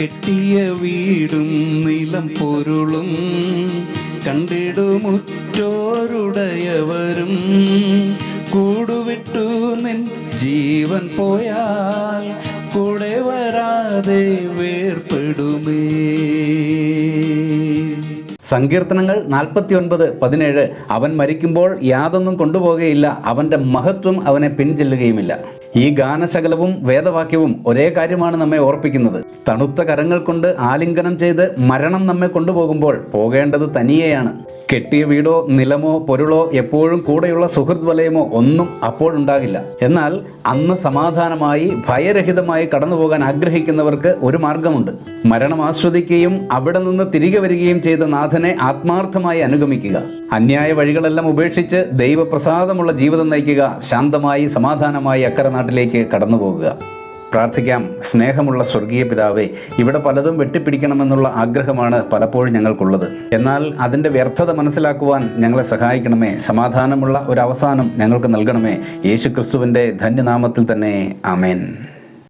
കെട്ടിയ വീടും നിലം പൊരുളും കണ്ടിടുമുറ്റോരുടയവരും കൂടുവിട്ടു നിൻ ജീവൻ പോയാൽ കൂടെ വരാതെ വേർപ്പെടുമേ. സങ്കീർത്തനങ്ങൾ നാൽപ്പത്തി ഒൻപത് പതിനേഴ്. അവൻ മരിക്കുമ്പോൾ യാതൊന്നും കൊണ്ടുപോകുകയില്ല അവന്റെ മഹത്വം അവനെ പിൻചെല്ലുകയുമില്ല. ഈ ഗാനശകലവും വേദവാക്യവും ഒരേ കാര്യമാണ് നമ്മെ ഓർപ്പിക്കുന്നത്. തണുത്ത കരങ്ങൾ കൊണ്ട് ആലിംഗനം ചെയ്ത് മരണം നമ്മെ കൊണ്ടുപോകുമ്പോൾ പോകേണ്ടത് തനിയെയാണ്. കെട്ടിയ വീടോ നിലമോ പൊരുളോ എപ്പോഴും കൂടെയുള്ള സുഹൃത് വലയമോ ഒന്നും അപ്പോഴുണ്ടാകില്ല എന്നാൽ അന്ന് സമാധാനമായി ഭയരഹിതമായി കടന്നുപോകാൻ ആഗ്രഹിക്കുന്നവർക്ക് ഒരു മാർഗമുണ്ട്. മരണം ആസ്വദിക്കുകയും അവിടെ നിന്ന് തിരികെ വരികയും ചെയ്ത നാഥനെ ആത്മാർത്ഥമായി അനുഗമിക്കുക. അന്യായ വഴികളെല്ലാം ഉപേക്ഷിച്ച് ദൈവപ്രസാദമുള്ള ജീവിതം നയിക്കുക ശാന്തമായി സമാധാനമായി അക്കരെ നാട്ടിലേക്ക് കടന്നു പോകുക പ്രാർത്ഥിക്കാം സ്നേഹമുള്ള സ്വർഗീയ പിതാവേ ഇവിടെ പലതും വെട്ടിപ്പിടിക്കണമെന്നുള്ള ആഗ്രഹമാണ് പലപ്പോഴും ഞങ്ങൾക്കുള്ളത്. എന്നാൽ അതിന്റെ വ്യർത്ഥത മനസ്സിലാക്കുവാൻ ഞങ്ങളെ സഹായിക്കണമേ. സമാധാനമുള്ള ഒരു അവസാനം ഞങ്ങൾക്ക് നൽകണമേ. യേശു ക്രിസ്തുവിന്റെ ധന്യനാമത്തിൽ തന്നെ ആമേൻ.